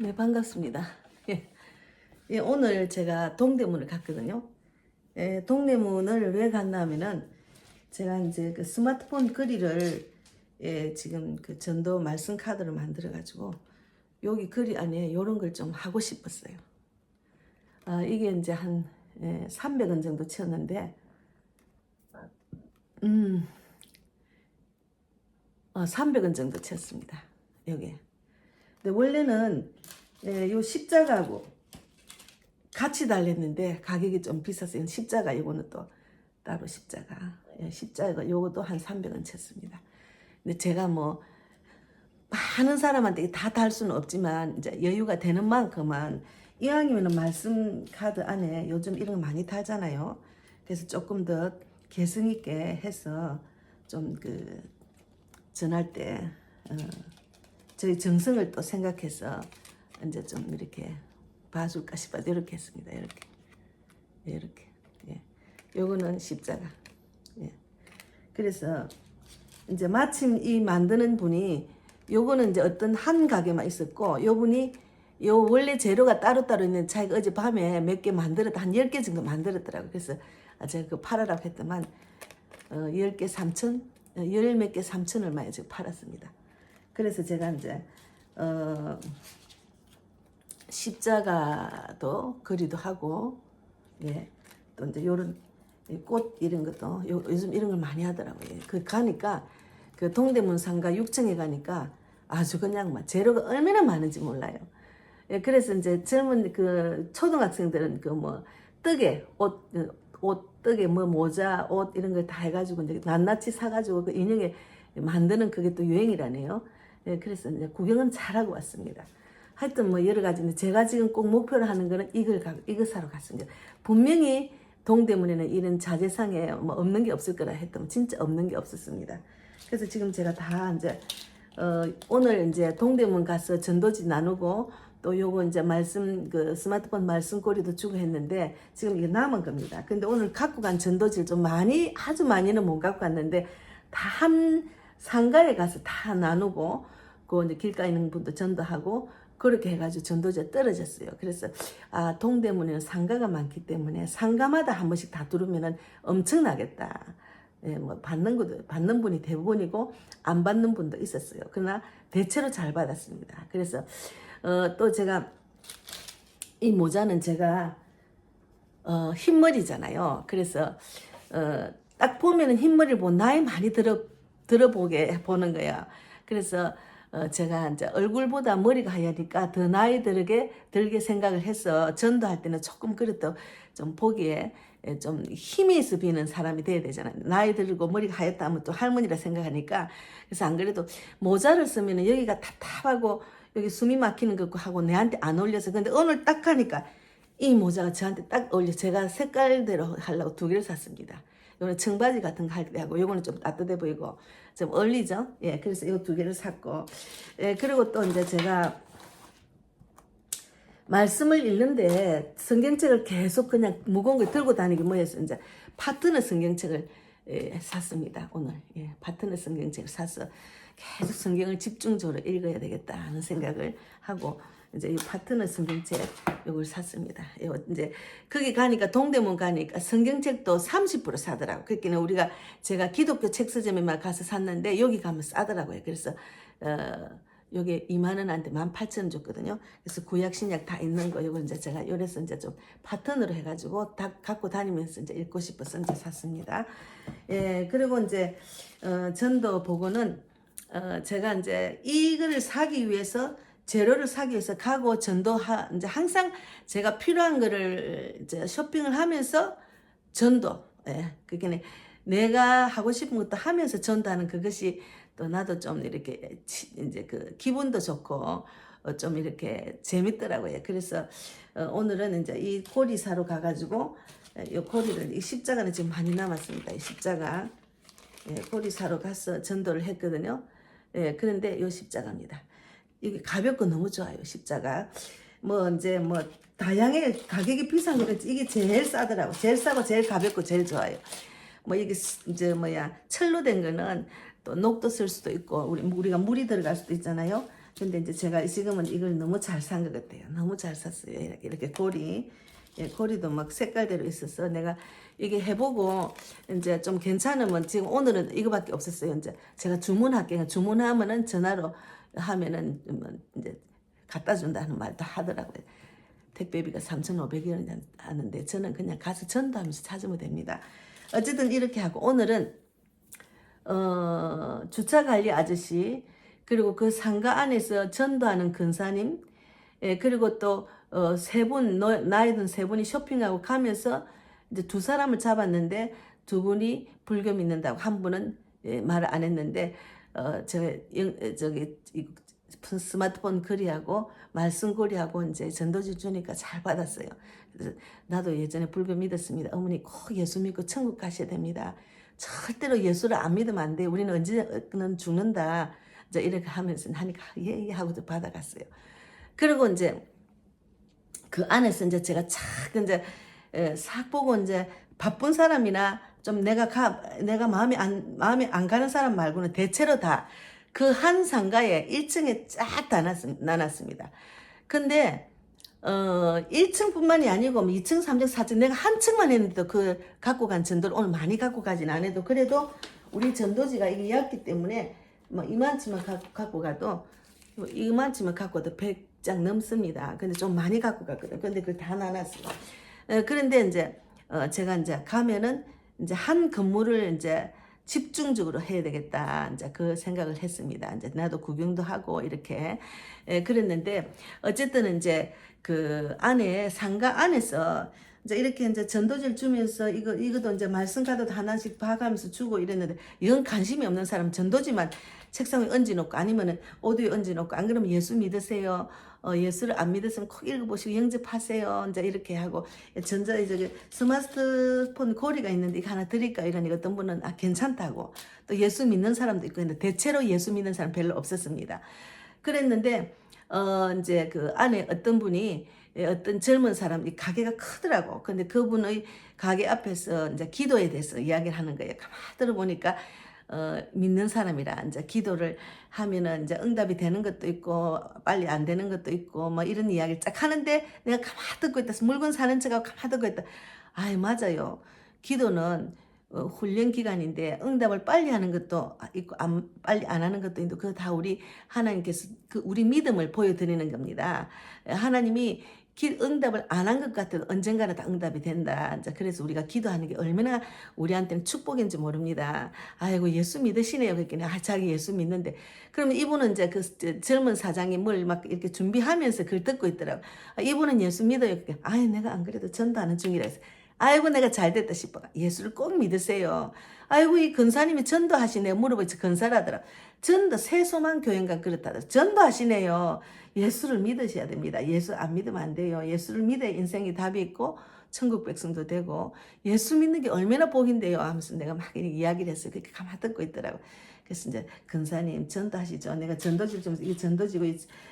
네, 반갑습니다. 예. 예, 오늘 제가 동대문을 갔거든요. 예, 동대문을 왜 갔냐면은 제가 이제 그 스마트폰 거리를 예, 지금 그 전도 말씀 카드로 만들어 가지고 여기 거리 안에 이런 걸 좀 하고 싶었어요. 아, 이게 이제 한 예, 300원 정도 치었는데 음. 어, 300원 정도 치었습니다. 여기. 근데 원래는 예, 요 십자가하고 같이 달랬는데 가격이 좀 비쌌어요. 십자가 이거는 또 따로 십자가. 예, 십자가 요것도 한 300원 쳤습니다. 근데 제가 뭐 많은 사람한테 다 달 수는 없지만 이제 여유가 되는 만큼은 이왕이면 말씀 카드 안에 요즘 이런 거 많이 달잖아요. 그래서 조금 더 개성 있게 해서 좀 그 전할 때 어, 저희 정성을 또 생각해서 이제 좀 이렇게 봐줄까 싶어서 이렇게 했습니다. 이렇게. 이렇게. 예. 요거는 십자가. 예. 그래서 이제 마침 이 만드는 분이 요거는 이제 어떤 한 가게만 있었고 요 분이 요 원래 재료가 따로따로 있는 자기가 어제 밤에 몇 개 만들었다. 한 10개 정도 만들었더라고 그래서 아, 제가 그 팔아라고 했더만 어, 10개 3천? 어, 열몇 개 3천 얼마에 지금 팔았습니다 그래서 제가 이제 어 십자가도 그리도 하고 예. 또 이제 요런 이꽃 이런 것도 요, 요즘 이런 걸 많이 하더라고요. 예. 그 가니까 그 동대문 상가 6층에 가니까 아주 그냥 막 재료가 얼마나 많은지 몰라요. 예, 그래서 이제 젊은 그 초등학생들은 그뭐 떡에 옷, 그옷 떡에 뭐 모자 옷 이런 걸 다 해가지고 이제 낱낱이 사가지고 그 인형에 만드는 그게 또 유행이라네요. 예, 그래서 이제 구경은 잘하고 왔습니다. 하여튼 뭐 여러 가지인데 제가 지금 꼭 목표로 하는 거는 이걸 가, 이거 사러 갔습니다. 분명히 동대문에는 이런 자재상에 뭐 없는 게 없을 거라 했더니 진짜 없는 게 없었습니다. 그래서 지금 제가 다 이제 어, 오늘 이제 동대문 가서 전도지 나누고 또 요거 이제 말씀 그 스마트폰 말씀고리도 주고 했는데 지금 이게 남은 겁니다. 근데 오늘 갖고 간 전도지를 좀 많이 아주 많이는 못 갖고 갔는데 다 한 상가에 가서 다 나누고 그 이제 길가에 있는 분도 전도하고 그렇게 해가지고 전도지가 떨어졌어요. 그래서 아 동대문에는 상가가 많기 때문에 상가마다 한 번씩 다 두르면은 엄청나겠다. 예, 뭐 받는 것도 받는 분이 대부분이고 안 받는 분도 있었어요. 그러나 대체로 잘 받았습니다. 그래서 어, 또 제가 이 모자는 제가 어, 흰머리잖아요. 그래서 어, 딱 보면은 흰머리를 보고 나이 많이 들어 들어보게 보는 거야. 그래서 어, 제가 이제 얼굴보다 머리가 하얘니까 더 나이 들게 들게 생각을 해서 전도할 때는 조금 그래도 좀 보기에 예, 좀 힘이 있어 비는 사람이 돼야 되잖아요. 나이 들고 머리가 하얗다 하면 또 할머니라 생각하니까 그래서 안 그래도 모자를 쓰면 여기가 답답하고 여기 숨이 막히는 것 같고 하고 내한테 안 어울려서 근데 오늘 딱 하니까 이 모자가 저한테 딱 어울려 제가 색깔대로 하려고 두 개를 샀습니다. 이거는 청바지 같은 거 할 때 하고 이거는 좀 따뜻해 보이고 좀 어울리죠? 예, 그래서 이거 두 개를 샀고 예, 그리고 또 이제 제가 말씀을 읽는데 성경책을 계속 그냥 무거운 거 들고 다니기 뭐해서 이제 파트너 성경책을 예, 샀습니다. 오늘 예, 파트너 성경책을 사서 계속 성경을 집중적으로 읽어야 되겠다 하는 생각을 하고 이제 이 파트너 성경책 이걸 샀습니다. 요 이제 거기 가니까 동대문 가니까 성경책도 30% 사더라고. 그러니까 우리가 제가 기독교 책 서점에만 가서 샀는데 여기 가면 싸더라고요. 그래서 어 요게 2만 원한테 18,000원 줬거든요. 그래서 구약 신약 다 있는 거 요거 이제 제가 요래서 이제 좀 파턴으로 해 가지고 다 갖고 다니면서 이제 읽고 싶어서 이제 샀습니다. 예, 그리고 이제 어 전도 보고는 어 제가 이제 이거를 사기 위해서 재료를 사기 위해서 가고 전도하 이제 항상 제가 필요한 거를 이제 쇼핑을 하면서 전도 예 그게 내가 하고 싶은 것도 하면서 전도하는 그것이 또 나도 좀 이렇게 치- 이제 그 기분도 좋고 어, 좀 이렇게 재밌더라고요. 그래서 어, 오늘은 이제 이 고리 사러 가가지고 예, 이 고리를 이 십자가는 지금 많이 남았습니다. 이 십자가 예, 고리 사러 가서 전도를 했거든요. 예, 그런데 이 십자가입니다. 이게 가볍고 너무 좋아요. 십자가. 뭐 이제 뭐 다양해 가격이 비싼 거는 이게 제일 싸더라고. 제일 싸고 제일 가볍고 제일 좋아요. 뭐 이게 스- 이제 뭐야 철로 된 거는 또 녹도 쓸 수도 있고 우리 우리가 물이 들어갈 수도 있잖아요. 근데 이제 제가 지금은 이걸 너무 잘 산 것 같아요. 너무 잘 샀어요. 이렇게, 이렇게 고리. 예, 고리도 막 색깔대로 있어서 내가 이게 해보고 이제 좀 괜찮으면 지금 오늘은 이거밖에 없었어요. 이제 제가 주문할게요. 주문하면은 전화로 하면은 뭐 이제 갖다 준다는 말도 하더라고요. 택배비가 3,500원이 하는데 저는 그냥 가서 전도하면서 찾으면 됩니다. 어쨌든 이렇게 하고 오늘은 어, 주차 관리 아저씨 그리고 그 상가 안에서 전도하는 근사님 예, 그리고 또 어, 세 분, 나이 든 세 분이 쇼핑하고 가면서 이제 두 사람을 잡았는데 두 분이 불교 믿는다고 한 분은 예, 말을 안 했는데 어, 저, 영, 어, 저기 이 스마트폰 글이하고 말씀 글이하고 이제 전도지 주니까 잘 받았어요. 나도 예전에 불교 믿었습니다. 어머니 꼭 예수 믿고 천국 가셔야 됩니다. 절대로 예수를 안 믿으면 안 돼. 우리는 언제는 죽는다. 이제 이렇게 하면서 하니까 예, 예 하고 받아갔어요. 그리고 이제 그 안에서 이제 제가 착 이제 에, 싹 보고 이제 바쁜 사람이나 좀 내가 가 내가 마음이 안 마음이 안 가는 사람 말고는 대체로 다 그 한 상가에 1층에 쫙 다 나눴습니다. 근데 어 1층 뿐만이 아니고 2층, 3층, 4층 내가 한 층만 했는데도 그 갖고 간 전도를 오늘 많이 갖고 가진 않아도 그래도 우리 전도지가 이게 얇기 때문에 뭐 이만치만 갖고, 갖고 가도 뭐 이만치만 갖고 가도 100장 넘습니다. 근데 좀 많이 갖고 갔거든. 근데 그걸 다 나눴어요. 어, 그런데 이제 어, 제가 이제 가면은 이제 한 건물을 이제 집중적으로 해야 되겠다. 이제 그 생각을 했습니다. 이제 나도 구경도 하고 이렇게 예, 그랬는데 어쨌든 이제 그 안에 상가 안에서 이제 이렇게 이제 전도지를 주면서 이거 이것도 이제 말씀 카드도 하나씩 봐가면서 주고 이랬는데 영 관심이 없는 사람 전도지만 책상에 얹어놓고 아니면은 오디오에 얹어놓고 안 그러면 예수 믿으세요. 어, 예수를 안 믿으시면 콕 읽어보시고 영접하세요. 이제 이렇게 하고 전자 저기 스마트폰 고리가 있는데 이거 하나 드릴까 이러니 어떤 분은 아 괜찮다고 또 예수 믿는 사람도 있고 했는데 대체로 예수 믿는 사람 별로 없었습니다. 그랬는데 어 이제 그 안에 어떤 분이 예, 어떤 젊은 사람 이 가게가 크더라고. 근데 그분의 가게 앞에서 이제 기도에 대해서 이야기를 하는 거예요. 가만 들어보니까 어, 믿는 사람이라 이제 기도를 하면은 이제 응답이 되는 것도 있고 빨리 안 되는 것도 있고 뭐 이런 이야기를 쫙 하는데 내가 가만 듣고 있다. 물건 사는 척하고 가만 듣고 있다. 아이 맞아요. 기도는 어, 훈련 기간인데 응답을 빨리 하는 것도 있고 안, 빨리 안 하는 것도 있고 그거 다 우리 하나님께서 그 우리 믿음을 보여드리는 겁니다. 하나님이 기, 응답을 안 한 것 같아도 언젠가는 다 응답이 된다. 이제 그래서 우리가 기도하는 게 얼마나 우리한테는 축복인지 모릅니다. 아이고 예수 믿으시네요. 그랬더니 아 자기 예수 믿는데 그러면 이분은 이제 그 젊은 사장이 뭘 막 이렇게 준비하면서 글 듣고 있더라고. 아, 이분은 예수 믿어요. 아이 내가 안 그래도 전도하는 중이라 해서 아이고 내가 잘 됐다 싶어. 예수를 꼭 믿으세요. 아이고 이 근사님이 전도하시네요. 물어보지 근사라더라. 전도 세소만 교인가 그렇다더라. 전도하시네요. 예수를 믿으셔야 됩니다. 예수 안 믿으면 안 돼요. 예수를 믿어야 인생이 답이 있고 천국 백성도 되고 예수 믿는 게 얼마나 복인데요 하면서 내가 막 이야기를 했어요. 그렇게 가만 듣고 있더라고. 그래서 이제 근사님 전도하시죠. 내가 전도지 좀 이게 전도지고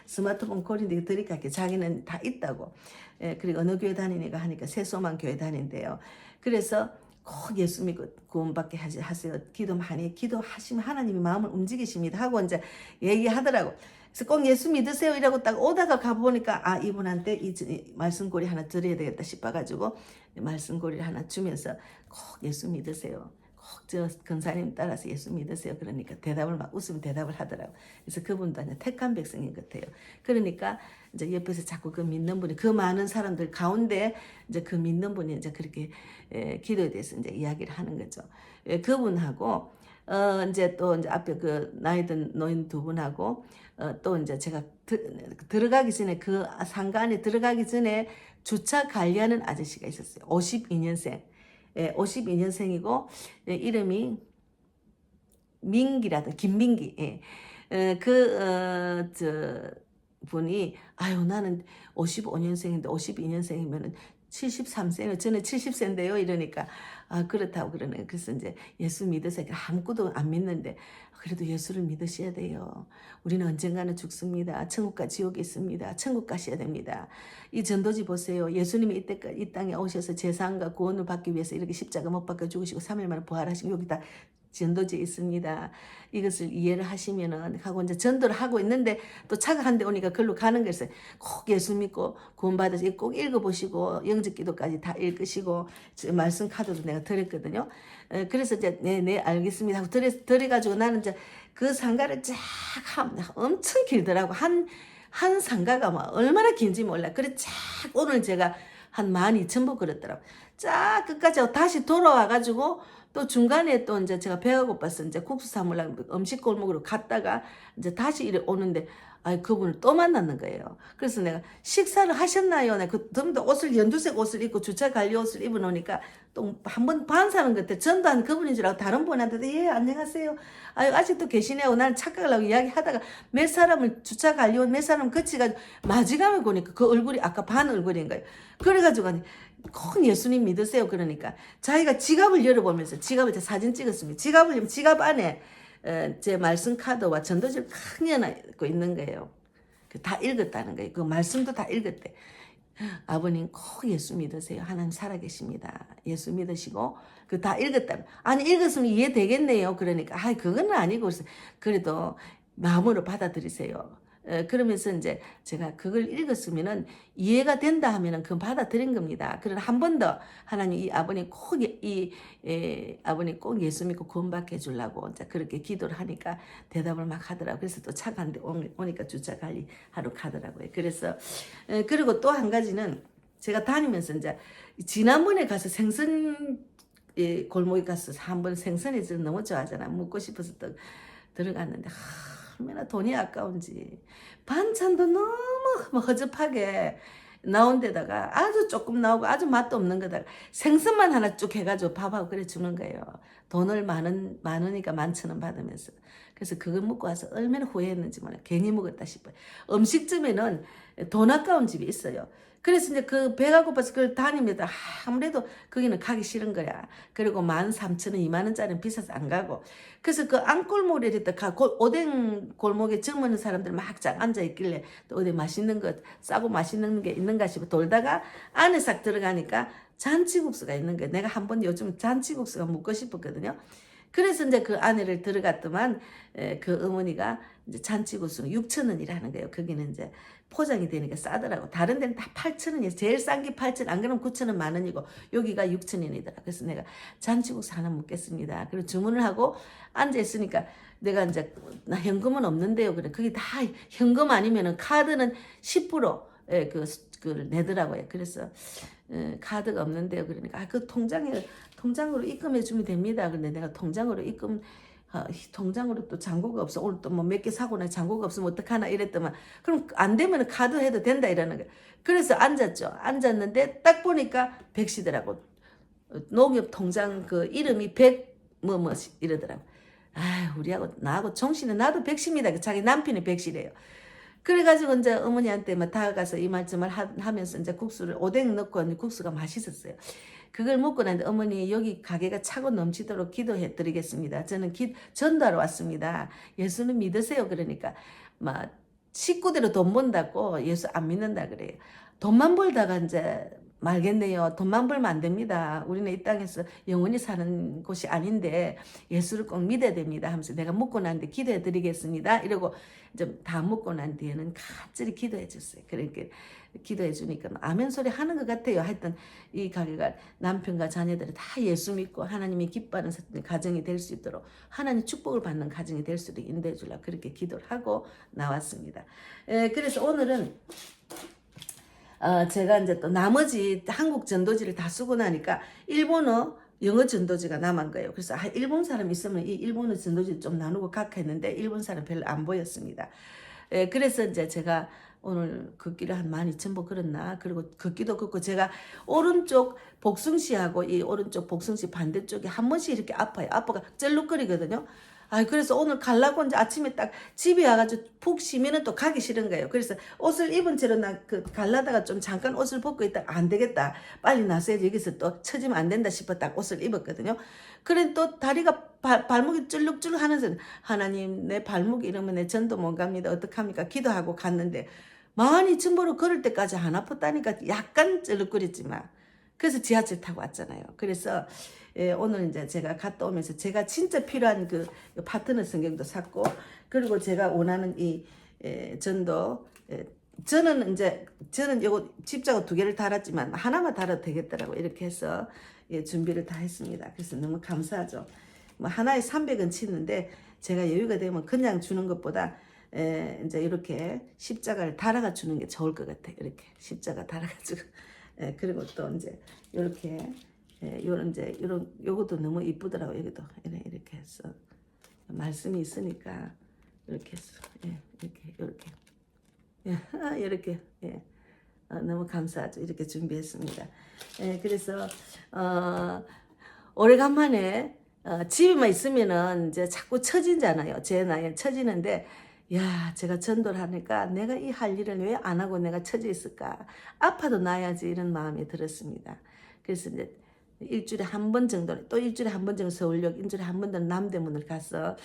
스마트폰 콜인데 드릴까 게 자기는 다 있다고. 예, 그리고 어느 교회 다니니까 하니까 세소만 교회 다닌대요. 그래서 꼭 예수 믿고 구원받게 하세요. 기도 많이 기도하시면 하나님이 마음을 움직이십니다. 하고 이제 얘기하더라고. 그래서 꼭 예수 믿으세요 이라고 딱 오다가 가보니까 아 이분한테 이 말씀고리 하나 드려야 되겠다 싶어가지고 말씀고리를 하나 주면서 꼭 예수 믿으세요. 꼭저 근사님 따라서 예수 믿으세요. 그러니까 대답을 막 웃으면 대답을 하더라고. 그래서 그분도 이제 택한 백성인 것 같아요. 그러니까 이제 옆에서 자꾸 그 믿는 분이 그 많은 사람들 가운데 이제 그 믿는 분이 이제 그렇게 에, 기도에 대해서 이제 이야기를 하는 거죠. 에, 그분하고 어 이제 또 이제 앞에 그 나이든 노인 두 분하고 어, 또 이제 제가 드, 들어가기 전에 그 상가 안에 들어가기 전에 주차 관리하는 아저씨가 있었어요. 52년생. 예, 52년생이고 예, 이름이 민기라든 김민기. 예. 어, 그, 어, 저, 분이, 아유, 나는 55년생인데 52년생이면은 73세는 저는 70세인데요 이러니까 아 그렇다고 그러네 그래서 이제 예수 믿으세요 아무것도 안 믿는데 그래도 예수를 믿으셔야 돼요. 우리는 언젠가는 죽습니다. 천국과 지옥이 있습니다. 천국 가셔야 됩니다. 이 전도지 보세요. 예수님이 이때 이 땅에 오셔서 재산과 구원을 받기 위해서 이렇게 십자가 못 박혀 죽으시고 3일 만에 부활하시고 여기다 전도지에 있습니다. 이것을 이해를 하시면은 하고 이제 전도를 하고 있는데 또 차가 한 대 오니까 글로 가는 것을 꼭 예수 믿고 구원받으시 꼭 읽어보시고 영적기도까지 다 읽으시고 저 말씀 카드도 내가 드렸거든요. 에, 그래서 이제 네네 알겠습니다 하고 드려 드려가지고 나는 이제 그 상가를 쫙 함- 엄청 길더라고 한 한 상가가 막 얼마나 긴지 몰라. 그래 쫙 오늘 제가 한만 이천 보 걸었더라고. 쫙 끝까지 다시 돌아와가지고 또 중간에 또 이제 제가 배가 고파서 이제 국수 사물랑 음식 골목으로 갔다가 이제 다시 이래 오는데 아 그분을 또 만났는 거예요. 그래서 내가 식사를 하셨나요? 내가 그 덤도 옷을 연두색 옷을 입고 주차 관리 옷을 입어 놓으니까 또 한 번 반사는 그때 전도한 그분인 줄 알고 다른 분한테도 예 안녕하세요. 아유 아직도 계시네요. 나는 착각을 하고 이야기하다가 몇 사람을 주차 관리 옷몇 사람 거치가지고 마지막에 보니까 그 얼굴이 아까 반 얼굴인 거예요. 그래가지고 꼭 예수님 믿으세요. 그러니까 자기가 지갑을 열어보면서 지갑을 제 사진 찍었습니다. 지갑을 지갑 안에 어, 제 말씀 카드와 전도지를 크게 해놓고 있는 거예요. 그다 읽었다는 거예요. 그 말씀도 다 읽었대. 아버님 꼭 예수 믿으세요. 하나님 살아계십니다. 예수 믿으시고 그 다 읽었다. 아니 읽었으면 이해되겠네요. 그러니까 아 그건 아니고 그래도 마음으로 받아들이세요. 어, 그러면서 이제 제가 그걸 읽었으면은 이해가 된다 하면은 그건 받아들인 겁니다. 그러나 한번 더 하나님 이 아버님 꼭이 에, 아버님 꼭 예수 믿고 구원받게 해주려고 이제 그렇게 기도를 하니까 대답을 막 하더라고요. 그래서 또 차가 한대 오니까 주차 관리 하러 가더라고요. 그래서 에, 그리고 또 한 가지는 제가 다니면서 이제 지난번에 가서 생선 예, 골목에 가서 한 번 생선이 좀 너무 좋아하잖아. 먹고 싶어서 또 들어갔는데 하, 얼마나 돈이 아까운지. 반찬도 너무 뭐 허접하게 나온 데다가 아주 조금 나오고 아주 맛도 없는 거다가 생선만 하나 쭉 해가지고 밥하고 그래 주는 거예요. 돈을 많은 많으니까 만천 원 받으면서 그래서 그걸 먹고 와서 얼마나 후회했는지 몰라 괜히 먹었다 싶어요. 음식점에는 돈 아까운 집이 있어요. 그래서 이제 그 배가 고파서 그걸 다니면서 아무래도 거기는 가기 싫은 거야. 그리고 만 삼천 원, 이만 원짜리는 비싸서 안 가고. 그래서 그 안골목에 이랬다 가 골- 오뎅 골목에 젊은 사람들 막쫙 앉아 있길래 또 어디 맛있는 거 싸고 맛있는 게 있는가 싶어 돌다가 안에 싹 들어가니까 잔치국수가 있는 거야. 내가 한번 요즘 잔치국수가 먹고 싶었거든요. 그래서 이제 그 안에를 들어갔더만 에, 그 어머니가 이제 잔치국수는 6천 원이라는 거예요. 거기는 이제 포장이 되니까 싸더라고. 다른 데는 다 8천 원이에요. 제일 싼 게 8천 원, 안 그러면 9천 원만 원이고 여기가 6천 원이더라. 그래서 내가 잔치국수 하나 먹겠습니다. 그리고 주문을 하고 앉아 있으니까 내가 이제 나 현금은 없는데요. 그래. 그게 다 현금 아니면은 카드는 10% 예, 그, 그걸 내더라고요. 그래서 예, 카드가 없는데요. 그러니까 아, 그 통장에 통장으로 입금해 주면 됩니다. 근데 내가 통장으로 입금 어, 통장으로 또 잔고가 없어. 오늘 또 뭐 몇 개 사고 나 잔고가 없으면 어떡하나 이랬더만 그럼 안 되면 카드 해도 된다 이러는 거야. 그래서 앉았죠. 앉았는데 딱 보니까 백시더라고. 어, 농협 통장 그 이름이 백 뭐 뭐 이러더라고. 아, 우리하고 나하고 정신은 나도 백시입니다. 그 자기 남편이 백시래요. 그래가지고 이제 어머니한테 막 다가가서 이 말씀을 하, 하면서 이제 국수를 오뎅 넣고 국수가 맛있었어요. 그걸 먹고 나는데 어머니 여기 가게가 차고 넘치도록 기도해 드리겠습니다. 저는 기, 전도하러 왔습니다. 예수는 믿으세요. 그러니까 막 식구대로 돈 번다고 예수 안 믿는다 그래요. 돈만 벌다가 이제 말겠네요. 돈만 벌면 안 됩니다. 우리는 이 땅에서 영원히 사는 곳이 아닌데 예수를 꼭 믿어야 됩니다. 하면서 내가 먹고 난뒤 기도해 드리겠습니다. 이러고 이제 다 먹고 난 뒤에는 간절히 기도해 줬어요. 그러니까 기도해 주니까 아멘 소리 하는 것 같아요. 하여튼 이 가게가 남편과 자녀들이 다 예수 믿고 하나님이 기뻐하는 가정이 될 수 있도록 하나님 축복을 받는 가정이 될 수 있도록 인도해 주려 그렇게 기도를 하고 나왔습니다. 에, 그래서 오늘은 어, 제가 이제 또 나머지 한국 전도지를 다 쓰고 나니까 일본어 영어 전도지가 남은 거예요. 그래서 아, 일본 사람 있으면 이 일본어 전도지 좀 나누고 각하 했는데 일본 사람 별로 안 보였습니다. 에, 그래서 이제 제가 오늘 걷기를 한 12,000보 걸었나 그리고 걷기도 걷고 제가 오른쪽 복숭시하고 이 오른쪽 복숭시 반대쪽에 한 번씩 이렇게 아파요. 아빠가 쩔룩거리거든요. 아 그래서 오늘 갈라고 이제 아침에 딱 집에 와가지고 푹 쉬면은 또 가기 싫은 거예요. 그래서 옷을 입은 채로 나 그 갈라다가 좀 잠깐 옷을 벗고 있다 안 되겠다. 빨리 나서야지 여기서 또 처지면 안 된다 싶어 딱 옷을 입었거든요. 그래 또 다리가 발, 발목이 쫄룩쫄룩 하면서 하나님 내 발목이 이러면 내 전도 못 갑니다. 어떡합니까? 기도하고 갔는데 많이 층보로 걸을 때까지 안 아팠다니까 약간 쩔룩거렸지만 그래서 지하철 타고 왔잖아요. 그래서 예, 오늘 이제 제가 갔다 오면서 제가 진짜 필요한 그 파트너 성경도 샀고 그리고 제가 원하는 이 예, 전도 예, 저는 이제 저는 요거 집자고 두 개를 달았지만 하나만 달아도 되겠더라고 이렇게 해서 예, 준비를 다 했습니다. 그래서 너무 감사하죠. 뭐 하나에 300원 치는데 제가 여유가 되면 그냥 주는 것보다 에, 이제 이렇게 십자가를 달아가 주는 게 좋을 것 같아. 이렇게 십자가 달아가지고 에, 그리고 또 이제 이렇게 에, 요런 이제 이런 요것도 너무 이쁘더라고 여기도 이렇게 해서 말씀이 있으니까 이렇게 해서 예, 이렇게 이렇게 예, 이렇게 예. 어, 너무 감사하죠. 이렇게 준비했습니다. 예, 그래서 어, 오래간만에 어, 집에만 있으면은 이제 자꾸 처진잖아요. 제 나이에 처지는데 야, 제가 전도를 하니까 내가 이 할 일을 왜 안 하고 내가 처져 있을까? 아파도 나야지 이런 마음이 들었습니다. 그래서 이제 일주일에 한 번 정도, 또 일주일에 한 번 정도 서울역, 일주일에 한 번 정도 남대문을 가서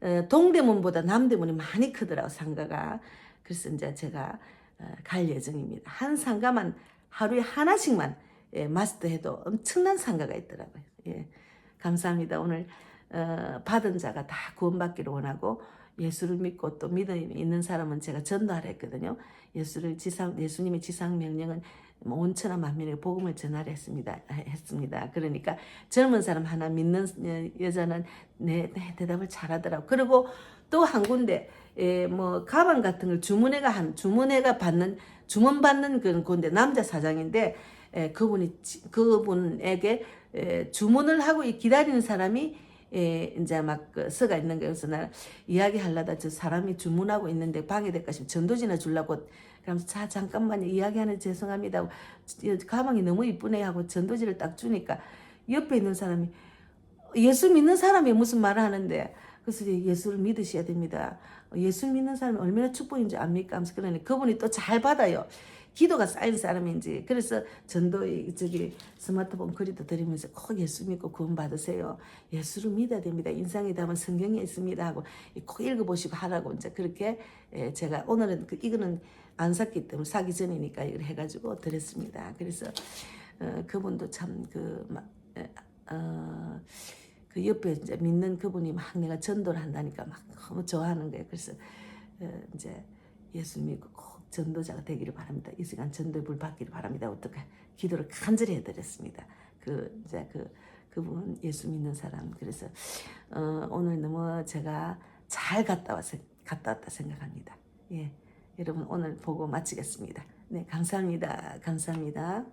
어, 동대문보다 남대문이 많이 크더라고 상가가. 그래서 이제 제가 어, 갈 예정입니다. 한 상가만 하루에 하나씩만 예, 마스터해도 엄청난 상가가 있더라고요. 예, 감사합니다. 오늘 어, 받은 자가 다 구원받기를 원하고 예수를 믿고 또 믿음이 있는 사람은 제가 전도하라 했거든요. 예수를 지상 예수님의 지상 명령은 뭐 온천하 만민에게 복음을 전하라 했습니다. 했습니다. 그러니까 젊은 사람 하나 믿는 여- 여자는 내, 내 대답을 잘하더라고. 그리고 또 한 군데 에, 뭐 가방 같은 걸 주문회가 한 주문회가 받는 주문 받는 그런 건데 남자 사장인데 에, 그분이 지- 그분에게 에, 주문을 하고 이 기다리는 사람이 에, 이제 막 그, 서가 있는 거여서 나 이야기하려다 저 사람이 주문하고 있는데 방해될까 싶어 전도지나 주려고 그러면서 자 잠깐만요 이야기하는 죄송합니다 하고 이 가방이 너무 이쁘네 하고 전도지를 딱 주니까 옆에 있는 사람이 예수 믿는 사람이 무슨 말을 하는데 그래서 예수를 믿으셔야 됩니다. 예수 믿는 사람이 얼마나 축복인지 압니까? 하면서 그러니 그분이 또 잘 받아요. 기도가 쌓인 사람인지 그래서 전도의 저기 스마트폰 글이도 드리면서 꼭 예수 믿고 구원 받으세요. 예수를 믿어야 됩니다. 인상에 담은 성경에 있습니다 하고 꼭 읽어보시고 하라고 이제 그렇게 예, 제가 오늘은 그 이거는 안 샀기 때문에 사기 전이니까 이걸 해가지고 드렸습니다. 그래서 어, 그분도 참그 어, 그 옆에 이제 믿는 그분이 막 내가 전도를 한다니까 막 너무 좋아하는 거예요. 그래서 어, 이제 예수 믿고 꼭 전도자가 되기를 바랍니다. 이 시간 전도의 불 받기를 바랍니다. 어떻게 기도를 간절히 해드렸습니다. 그 이제 그 그분 예수 믿는 사람 그래서 어, 오늘 너무 제가 잘 갔다 와서 갔다 왔다 생각합니다. 예, 여러분 오늘 보고 마치겠습니다. 네, 감사합니다. 감사합니다.